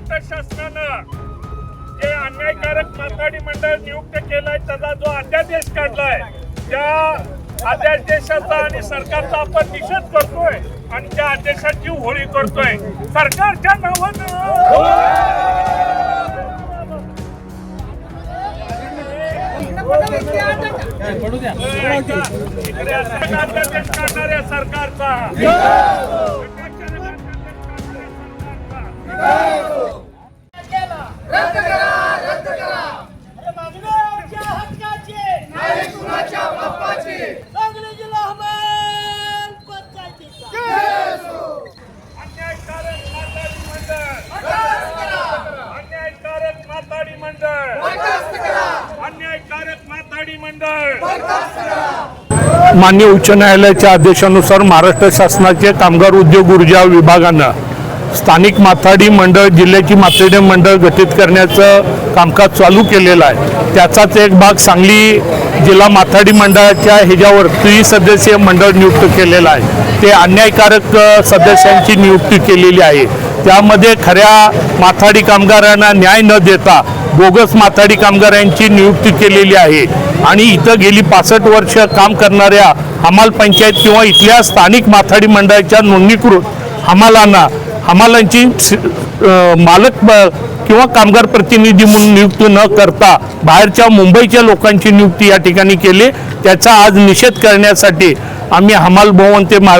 महाराष्ट्र शासनानं जे अन्यायकारक माथाडी मंडळ नियुक्त केलाय त्याचा जो अध्यादेश काढलाय त्या अध्यादेशाचा आणि सरकारचा आपण निषेध करतोय आणि त्या आदेशाची होळी करतोय. सरकारच्या नावानं! काढणाऱ्या सरकारचा. मान्य उच्च न्यायालयाच्या आदेशानुसार महाराष्ट्र शासनाचे कामगार उद्योग ऊर्जा विभागानं स्थानिक माथाडी मंडळ जिल्ह्याची माथाडी मंडळ गठीत करण्याचं कामकाज चालू केलेलं आहे. त्याचाच एक भाग सांगली जिल्हा माथाडी मंडळाच्या ह्याच्यावर त्रिसदस्यीय मंडळ नियुक्त केलेलं आहे. ते अन्यायकारक सदस्यांची नियुक्ती केलेली आहे. त्यामध्ये खऱ्या माथाडी कामगारांना न्याय न देता बोगस माथाडी कामगारांची नियुक्ती केलेली आहे. आणि इथं गेली पासष्ट वर्ष काम करणाऱ्या हमाल पंचायत किंवा इथल्या स्थानिक माथाडी मंडळाच्या नोंदणीकृत हमालांना हमालांची मालक ब- किंवा कामगार प्रतिनिधी म्हणून नियुक्ती न करता बाहेरच्या मुंबईच्या लोकांची नियुक्ती या ठिकाणी केली. त्याचा आज निषेध करण्यासाठी आम्ही हमाल भवन ते मा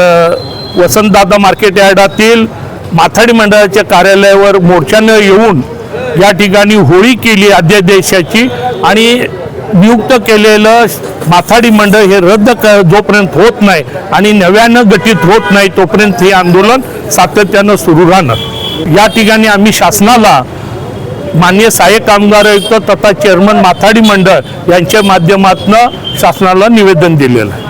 वसंतदादा मार्केट यार्डातील माथाडी मंडळाच्या कार्यालयावर मोर्चानं येऊन या ठिकाणी होळी केली अध्यादेशाची. आणि नियुक्त केलेलं माथाडी मंडळ हे रद्द क जोपर्यंत होत नाही आणि नव्यानं गठीत होत नाही तोपर्यंत हे आंदोलन सातत्यानं सुरू राहणार. या ठिकाणी आम्ही शासनाला मान्य सहाय्यक कामगार आयुक्त तथा चेअरमन माथाडी मंडळ यांच्या माध्यमातून शासनाला निवेदन दिलेलं आहे.